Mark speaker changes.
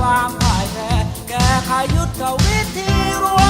Speaker 1: ความพ่ายแพ้แก้ขยุทธวิธีรวม